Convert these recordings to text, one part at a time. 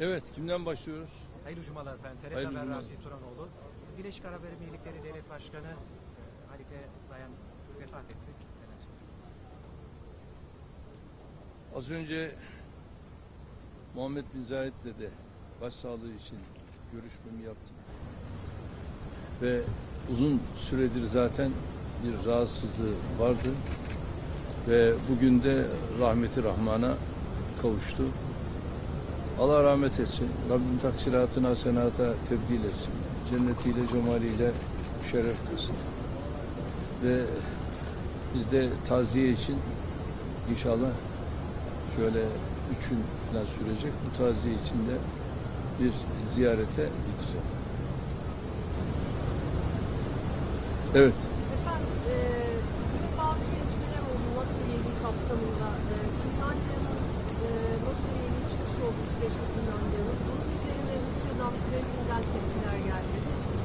Evet, kimden başlıyoruz? Hayırlı cumalar efendim. TRT Hayırlı Haber cumalar. Rasim Turanoğlu. Birleşik Arap Emirlikleri Devlet Başkanı Halife Zayan vefat etti. Az önce Muhammed Bin Zayed'le de başsağlığı için görüşmemi yaptım. Ve uzun süredir zaten bir rahatsızlığı vardı. Ve bugün de rahmeti rahmana kavuştu. Allah rahmet etsin. Rabbim taksiratını hasenata tebdil etsin. Cennetiyle, cemaliyle müşerref kılsın. Ve biz de taziye için inşallah şöyle üç gün falan sürecek. Bu taziye içinde bir ziyarete gideceğim. Evet. Efendim, e, dün bazı gelişmeler oldu NATO üyeliği kapsamında. E, Finlandiya'nın e, NATO üyeliği ve Finlandiya'nın. Bunun üzerine Rusya'dan, Kremlin'den tepkiler geldi.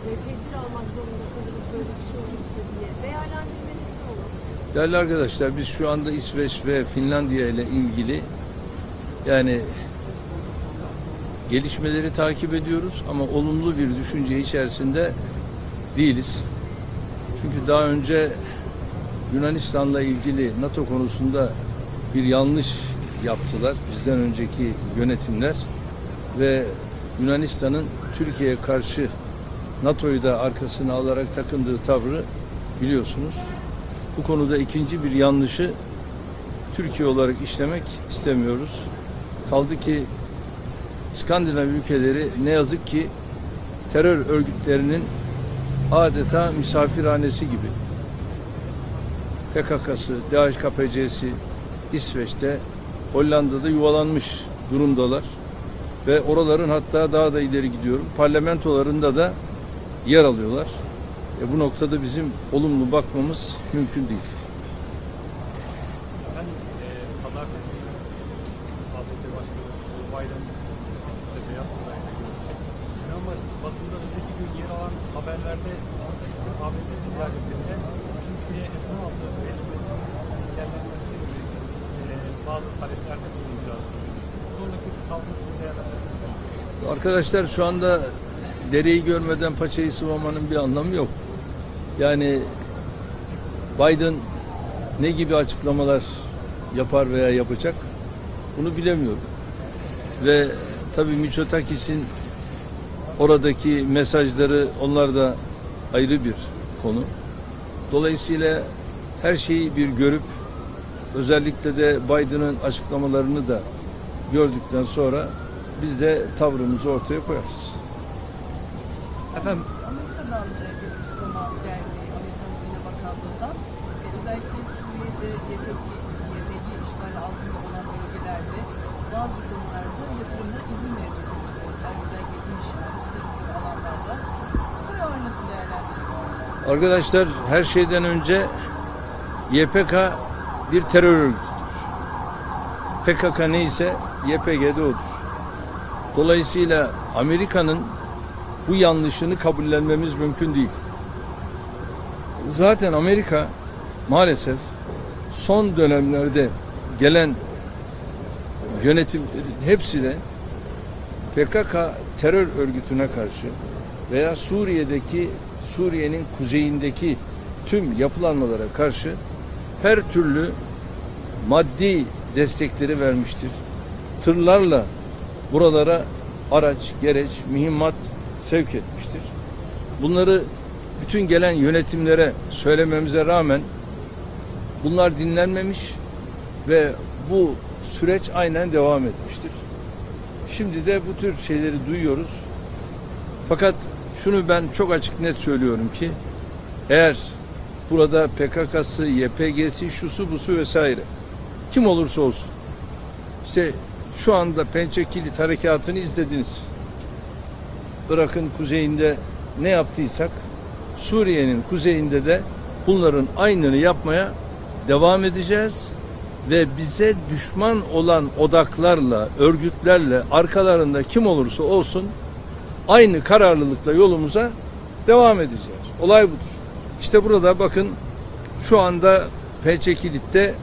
E, tedbir almak zorunda kalırız böyle bir şey olursa diye. Değerlendirmeniz ne olur? Değerli arkadaşlar biz şu anda İsveç ve Finlandiya ile ilgili yani gelişmeleri takip ediyoruz ama olumlu bir düşünce içerisinde değiliz. Çünkü daha önce Yunanistan'la ilgili NATO konusunda bir yanlış yaptılar bizden önceki yönetimler ve Yunanistan'ın Türkiye'ye karşı NATO'yu da arkasına alarak takındığı tavrı biliyorsunuz. Bu konuda ikinci bir yanlışı Türkiye olarak işlemek istemiyoruz. Kaldı ki İskandinav ülkeleri ne yazık ki terör örgütlerinin adeta misafirhanesi gibi. PKK'sı, DHKPC'si İsveç'te, Hollanda'da yuvalanmış durumdalar. Ve oraların hatta daha da ileri gidiyorum. Parlamentolarında da yer alıyorlar. E bu noktada bizim olumlu bakmamız mümkün değil. E, haberlerde ABD ziyaretinde Türkiye F-16 üretilmesinin engellenmesi gibi e, bazı taleplerde bulunacağız. Arkadaşlar şu anda dereyi görmeden paçayı sıvamanın bir anlamı yok. Yani Biden ne gibi açıklamalar yapar veya yapacak bunu bilemiyorum. Ve tabii Mitsotakis'in oradaki mesajları onlar da ayrı bir konu. Dolayısıyla her şeyi bir görüp özellikle de Biden'ın açıklamalarını da gördükten sonra biz de tavrımızı ortaya koyarız. Efendim Amerika'dan e, bir açıklama geldi Amerika Hazine Bakanlığı'ndan. E, özellikle Suriye'de YPG, YPG işgali altında olan bölgelerde bazı konularda yatırımlara izin vereceklerini söylediler. Özellikle inşaat, tarım alanlarda. Bu kararı nasıl değerlendirirsiniz? Arkadaşlar her şeyden önce YPK bir terör örgütüdür. PKK neyse YPG de odur. Dolayısıyla Amerika'nın bu yanlışını kabullenmemiz mümkün değil. Zaten Amerika maalesef son dönemlerde gelen yönetimlerin hepsi de PKK terör örgütüne karşı veya Suriye'deki Suriye'nin kuzeyindeki tüm yapılanmalara karşı her türlü maddi destekleri vermiştir. Tırlarla buralara araç, gereç, mühimmat sevk etmiştir. Bunları bütün gelen yönetimlere söylememize rağmen bunlar dinlenmemiş ve bu süreç aynen devam etmiştir. Şimdi de bu tür şeyleri duyuyoruz. Fakat şunu ben çok açık net söylüyorum ki eğer burada PKK'sı, YPG'si, şusu busu vesaire kim olursa olsun işte şu anda Pençe Kilit harekatını izlediniz. Irak'ın kuzeyinde ne yaptıysak Suriye'nin kuzeyinde de bunların aynını yapmaya devam edeceğiz ve bize düşman olan odaklarla, örgütlerle arkalarında kim olursa olsun aynı kararlılıkla yolumuza devam edeceğiz. Olay budur. İşte burada bakın şu anda Pençe Kilit'te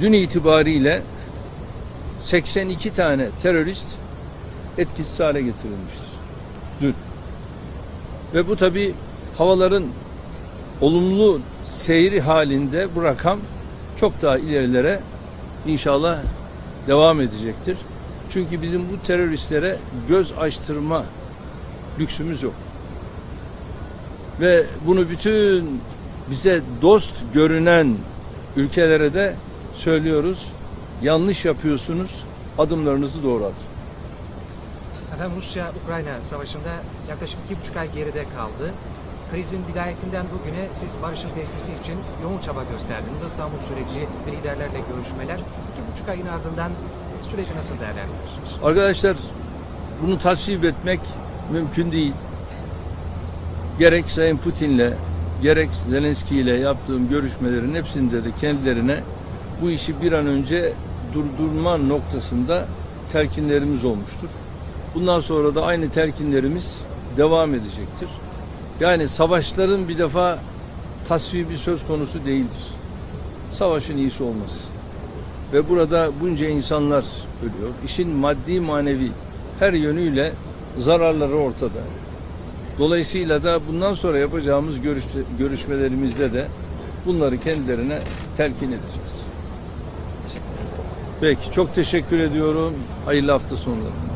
dün itibariyle 82 tane terörist etkisiz hale getirilmiştir. Dün. Ve bu tabi havaların olumlu seyri halinde bu rakam çok daha ilerilere inşallah devam edecektir. Çünkü bizim bu teröristlere göz açtırma lüksümüz yok. Ve bunu bütün bize dost görünen ülkelere de söylüyoruz. Yanlış yapıyorsunuz. Adımlarınızı doğru atın. Efendim Rusya-Ukrayna savaşında yaklaşık iki buçuk ay geride kaldı. Krizin bidayetinden bugüne siz barışın tesisi için yoğun çaba gösterdiniz. İstanbul süreci, liderlerle görüşmeler. İki buçuk ayın ardından süreci nasıl değerlendiriyorsunuz? Arkadaşlar bunu tasvip etmek mümkün değil. Gerek Sayın Putin'le gerek Zelenski ile yaptığım görüşmelerin hepsinde de kendilerine bu işi bir an önce durdurma noktasında telkinlerimiz olmuştur. Bundan sonra da aynı telkinlerimiz devam edecektir. Yani savaşların bir defa tasvibi söz konusu değildir. Savaşın iyisi olmaz. Ve burada bunca insanlar ölüyor. İşin maddi manevi her yönüyle zararları ortada. Dolayısıyla da bundan sonra yapacağımız görüş, görüşmelerimizde de bunları kendilerine telkin edeceğiz. Peki çok teşekkür ediyorum. Hayırlı hafta sonları.